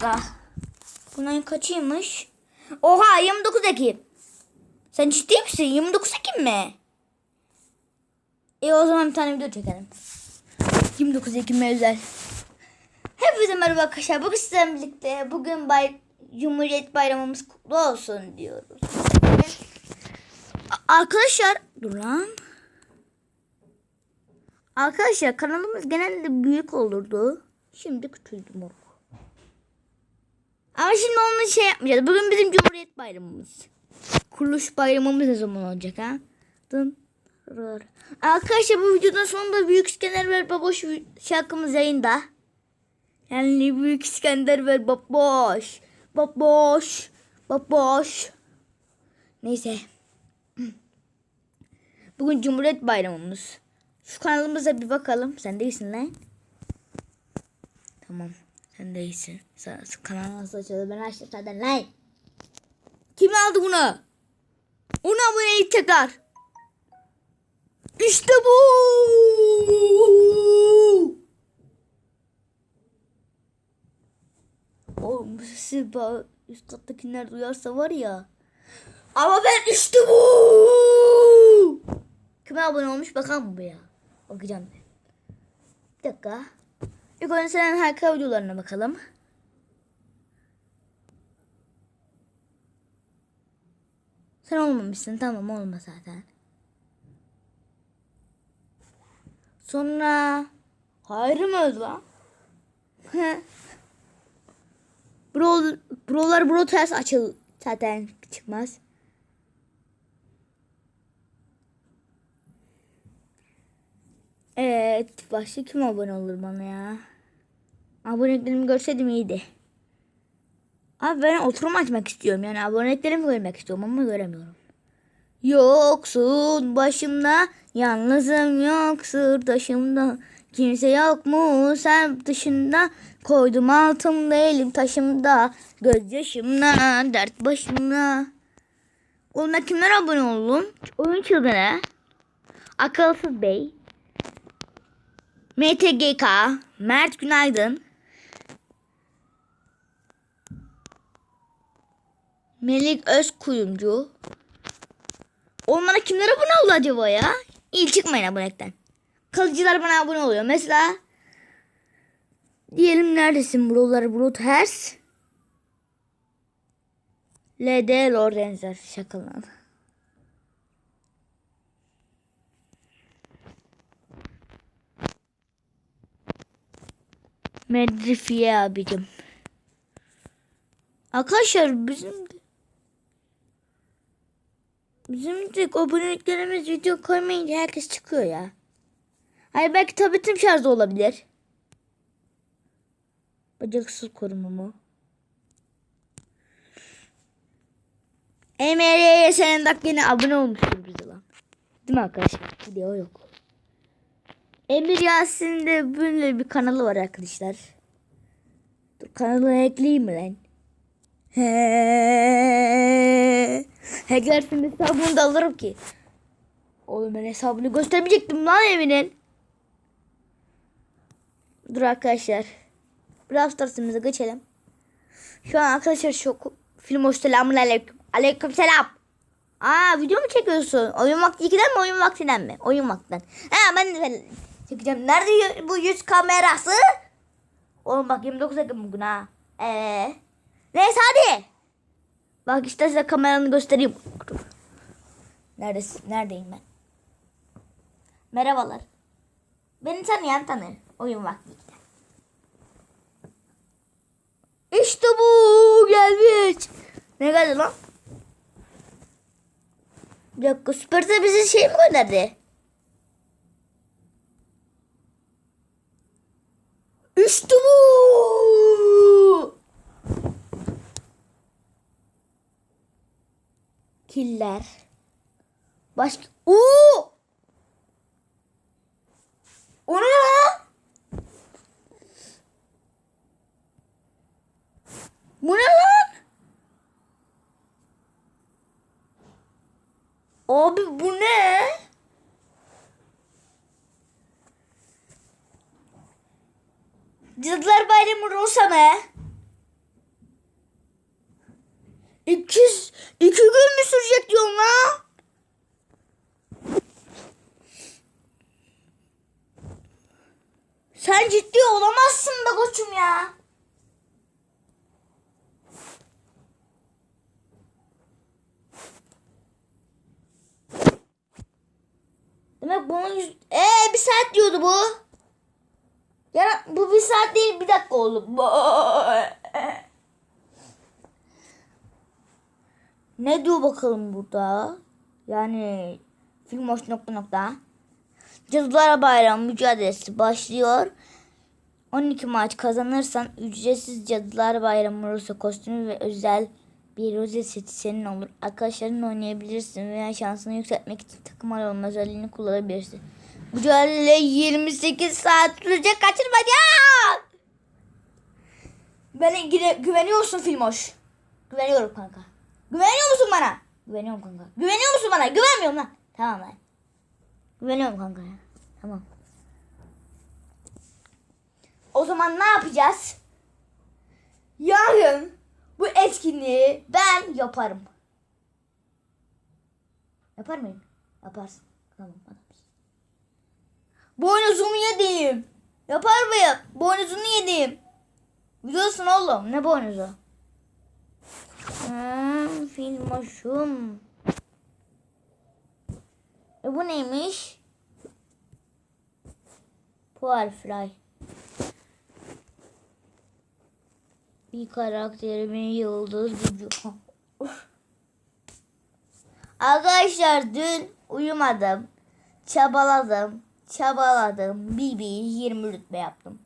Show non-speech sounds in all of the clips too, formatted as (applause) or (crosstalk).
dakika. Bunun kaçıymış? Oha 29 Ekim. Sen ciddi misin? 29 Ekim mi? E o zaman bir tane video çekelim. 29 Ekim'e özel. Hepinize merhaba arkadaşlar. Bugün sizlerle birlikte bugün bay Cumhuriyet Bayramımız kutlu olsun diyoruz. Arkadaşlar dur lan. Arkadaşlar kanalımız genelde büyük olurdu. Şimdi küçüldü moruk. Ama şimdi onun şey yapmayacağız. Bugün bizim Cumhuriyet Bayramımız. Kuruluş bayramımız ne zaman olacak ha? Dın. Arkadaşlar bu videonun sonunda Büyük İskender ve Baboş şarkımız yayında. Yani Büyük İskender ve Baboş. Baboş. Baboş. Neyse. (clears throat) Bugün Cumhuriyet Bayramımız. Şu kanalımıza bir bakalım. Sen değilsin lan. Tamam. Sen değilsin. Sen, kanalı nasıl açıldı? Ben açtım zaten lan. Kim aldı bunu? Onu aboneyi tekrar. İşte bu. Oğlum bu sesi üst kattakiler duyarsa var ya. Ama ben işte bu. Kime abone olmuş bakalım bu ya. Bakacağım ben. Bir dakika. İlk önce senin harika videolarına bakalım. Sen olmamışsın tamam olma zaten. Sonra Hayır mı öldü lan? (laughs) Bro, brolar bro ters açıl zaten çıkmaz. Evet başka kim abone olur bana ya? Aboneliklerimi görseydim iyiydi. Abi ben oturum açmak istiyorum yani aboneliklerimi görmek istiyorum ama göremiyorum. Yoksun başımda yalnızım yok sırdaşımda kimse yok mu sen dışında koydum altımda elim taşımda gözyaşımda dert başımda. Ona kimler abone oldum? Oyun çılgını, Akılsız Bey, MTGK, Mert Günaydın, Melik Özkuyumcu. Onlara kimler abone oldu acaba ya? İyi çıkmayın abonelikten. Kalıcılar bana abone oluyor. Mesela diyelim neredesin buralar bro ters. LD Lorenzer şakalan. Medrifiye abicim. Arkadaşlar bizim bizim de aboneliklerimiz video koymayınca herkes çıkıyor ya. Hayır belki tabletim şarjı olabilir. Bacaksız koruma mı? Emre'ye senin dak yine abone olmuştur bize lan. Değil mi arkadaşlar? Video yok. Emir Yasin'in böyle bir kanalı var arkadaşlar. Dur kanalı ekleyeyim mi lan? He. Hacklersin hesabını da alırım ki. Oğlum ben hesabını göstermeyecektim lan evinin. Dur arkadaşlar. Brawl Stars'ımıza geçelim. Şu an arkadaşlar şu film hoş selamun aleyküm. Aleyküm selam. Aa video mu çekiyorsun? Oyun vakti 2'den mi oyun vaktinden mi? Oyun vaktinden. Ha ben çekeceğim. Nerede bu yüz kamerası? Oğlum bak 29 Ekim bugün ha. Ee. Neyse hadi. Bak işte size kameranı göstereyim. Neredesin? Neredeyim ben? Merhabalar. Beni tanıyan tanır. Oyun vakti. İşte bu gelmiş. Ne geldi lan? Bir dakika Süper'de bizi şey mi gönderdi? İşte. Killer. Başka... Oo! O ne lan? Bu ne lan? Abi bu ne? Cadılar Bayramı Rosa mı? İki, iki gün mü sürecek diyorum lan? Sen ciddi olamazsın be koçum ya. Demek bunun yüz... Ee, bir saat diyordu bu. Ya bu bir saat değil bir dakika oldu. Ne diyor bakalım burada? Yani film hoş nokta nokta. Cadılar Bayramı mücadelesi başlıyor. 12 maç kazanırsan ücretsiz Cadılar Bayramı Rusa kostümü ve özel bir rozet seti senin olur. Arkadaşlarınla oynayabilirsin veya şansını yükseltmek için takım arama özelliğini kullanabilirsin. Mücadele 28 saat sürecek kaçırma ya. Bana güve- güveniyor musun Filmoş? Güveniyorum kanka. Güveniyor musun bana? Güveniyorum kanka. Güveniyor musun bana? Güvenmiyorum lan. Tamam lan. Güveniyorum kanka ya. Tamam. O zaman ne yapacağız? Yarın bu etkinliği ben yaparım. Yapar mıyım? Yaparsın. Tamam adamsın. Boynuzunu yediğim. Yapar mıyım? Boynuzunu yediğim. Biliyorsun oğlum. Ne boynuzu? Hmm, filmoşum. E bu neymiş? Powerfly. Bir karakterimin yıldız gücü. (laughs) Arkadaşlar dün uyumadım. Çabaladım. Çabaladım. BB 20 rütbe yaptım.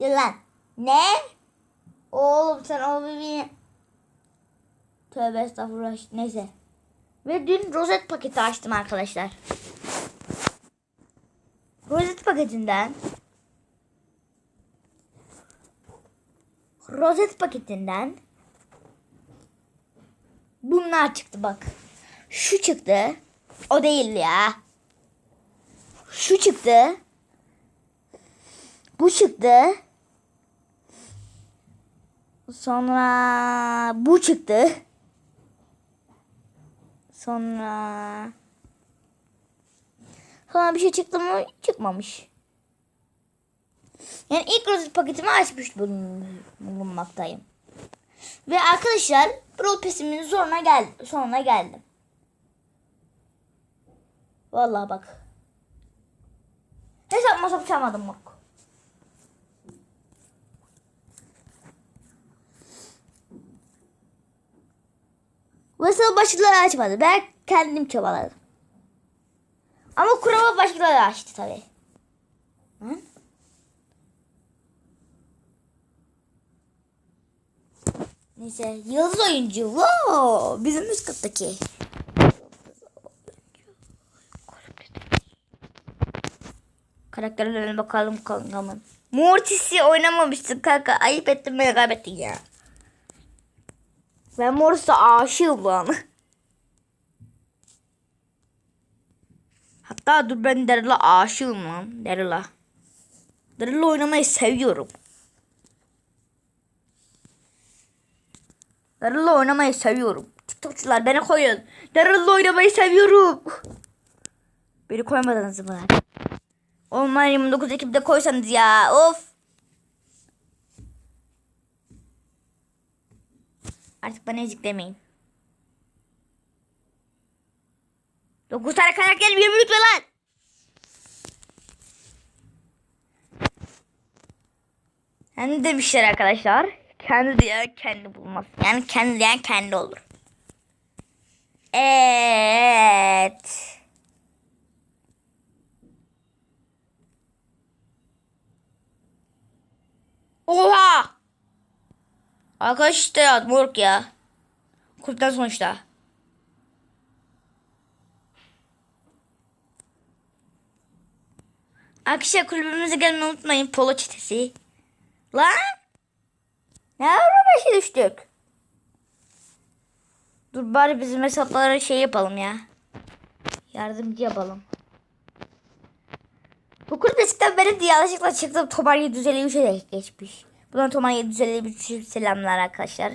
Yılan. Ne? Oğlum sen o BB'yi... Tövbe estağfurullah. Neyse. Ve dün rozet paketi açtım arkadaşlar. Rozet paketinden rozet paketinden bunlar çıktı bak. Şu çıktı. O değil ya. Şu çıktı. Bu çıktı. Sonra bu çıktı. Sonra Sonra bir şey çıktı mı? Çıkmamış. Yani ilk rozet paketimi açmış bulun- bulunmaktayım. Ve arkadaşlar Brawl Pass'imin sonuna gel sonuna geldim. Vallahi bak. Hesap masap çalmadım moruk. Vasıl başlıkları açmadı. Ben kendim çabaladım. Ama kurama başlıkları açtı tabii. Hı? Neyse yıldız oyuncu. Wow, bizim üst kattaki. Karakterlerine bakalım kankamın. Mortis'i oynamamışsın kanka. Ayıp ettin beni kaybettin ya. Ben Mortis'e aşığım lan. (laughs) Hatta dur ben Daryl'a aşığım lan. Daryl'a. Daryl'la oynamayı seviyorum. Daryl'la oynamayı seviyorum. TikTokçular beni koyun. Daryl'la oynamayı seviyorum. Beni koymadınız mı? Online 29 Ekim'de koysanız ya. Of. Artık bana ezik demeyin. 9 tane karakter 20 lütfen lan. Hem demişler arkadaşlar. Kendi diyen kendi bulmaz. Yani kendi diyen kendi olur. Evet. Oha! Arkadaş işte ya moruk ya. Kulüpten sonuçta. Arkadaşlar kulübümüze gelmeyi unutmayın. Polo çetesi. Lan! Ne ara beşe düştük? Dur bari bizim hesaplara şey yapalım ya. Yardımcı yapalım. Bu Okul bisikletten benim diye yanlışlıkla çıktım. Tomar 753'e geçmiş. Buradan Tomar 753'e selamlar arkadaşlar.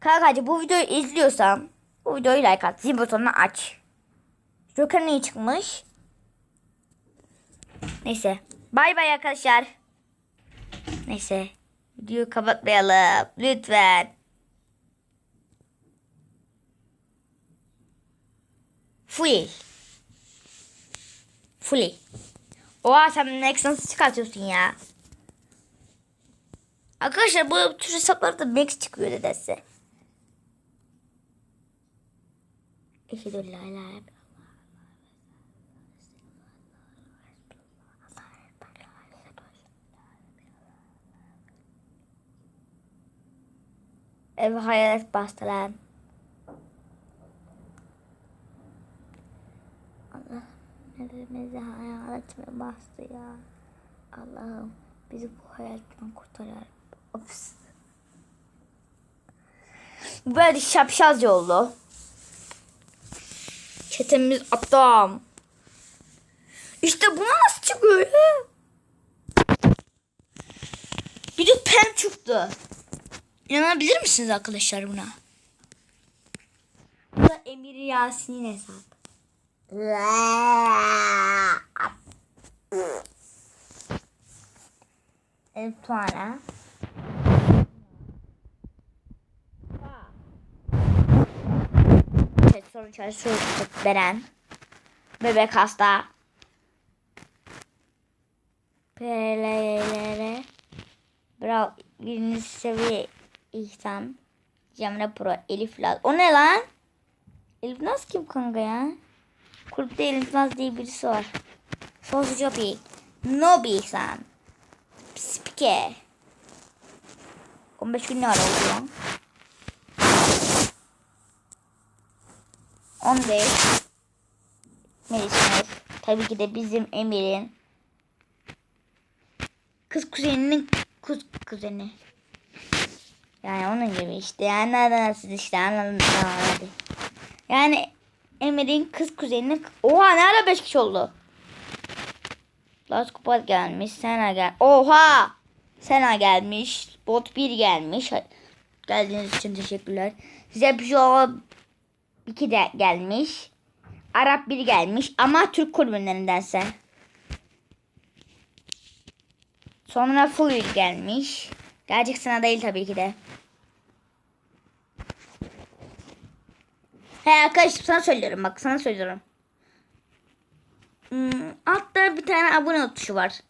Kankacı bu videoyu izliyorsan bu videoyu like at. Zil butonunu aç. Joker iyi çıkmış? Neyse. Bay bay arkadaşlar. Neyse. Videoyu kapatmayalım. Lütfen. Full. Full. Oha sen Max nasıl çıkartıyorsun ya? Arkadaşlar bu tür hesaplarda Max çıkıyor nedense. Eşhedü la ilahe. Ev hayalet bastı lan. Allah evimizi hayalet mi bastı ya? Allah'ım bizi bu hayaletten kurtar ya. Ops. Böyle şapşalca oldu. Çetemiz adam. İşte buna nasıl çıkıyor ya? Bir de pen çıktı. İnanabilir misiniz arkadaşlar buna? Bu da Emir Yasin'in hesabı. Elif Tuana. Evet, sorun çalışıyor Beren. Bebek hasta. PLLR. Bravo. Birinci seviye İhsan. Cemre Pro. Elif Laz. O ne lan? Elif Naz kim kanka ya? Kulüpte Elif Naz diye birisi var. Sosu Jopi. Nobi İhsan. Spike. 15 gün ne ara oldu lan? 15. Melis Melis. Tabii ki de bizim Emir'in kız kuzeninin kız kuzeni. Yani onun gibi işte. Yani anladınız işte anladınız. Yani Emir'in kız kuzeninin... Oha ne ara 5 kişi oldu? Last Kupat gelmiş. Sena gel. Oha! Sena gelmiş. Bot 1 gelmiş. Geldiğiniz için teşekkürler. Size bir şey 2 de gelmiş. Arap 1 gelmiş. Ama Türk kulübünlerindense. Sonra Full gelmiş. Gerçek sana değil tabii ki de. He arkadaşım sana söylüyorum bak sana söylüyorum. Hmm, altta bir tane abone tuşu var.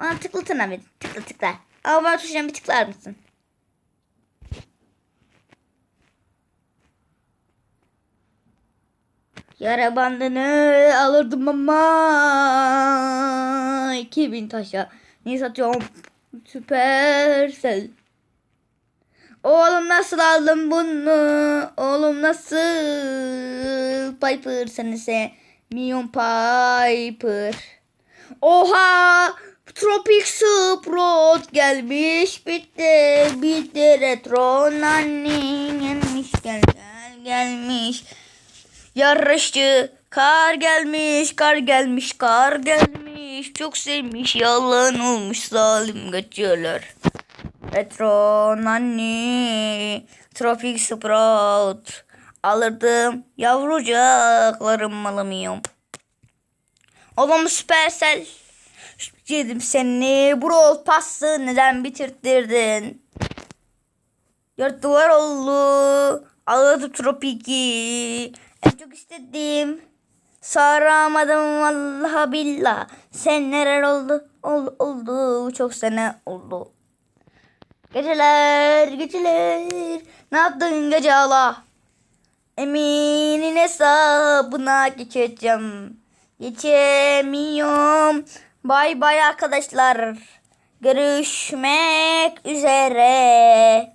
Ona tıklatın bir tıkla tıkla. Abone tuşuna bir tıklar mısın? Yara bandını alırdım ama 2000 taşa. Niye satıyorum? Süpersel. Oğlum nasıl aldın bunu? Oğlum nasıl? Piper sen ise Milyon Piper. Oha! Tropic Sprout gelmiş bitti bitti retro nanny gelmiş gel gel gelmiş yarışçı kar gelmiş kar gelmiş kar gelmiş çok sevmiş yalan olmuş zalim kaçıyorlar retro nanny Tropic Sprout alırdım yavrucaklarım malımıyım Oğlum Supercell Yedim seni. Brawl Pass'ı neden bitirttirdin? Dört duvar oldu. Ağladı tropiki. En çok istediğim. Saramadım vallahi billah. Sen neler oldu? Oldu oldu. Çok sene oldu. Geceler geceler. Ne yaptın gece Allah? Emin'in hesabına geçeceğim. Geçemiyorum. Bay bay arkadaşlar. Görüşmek üzere.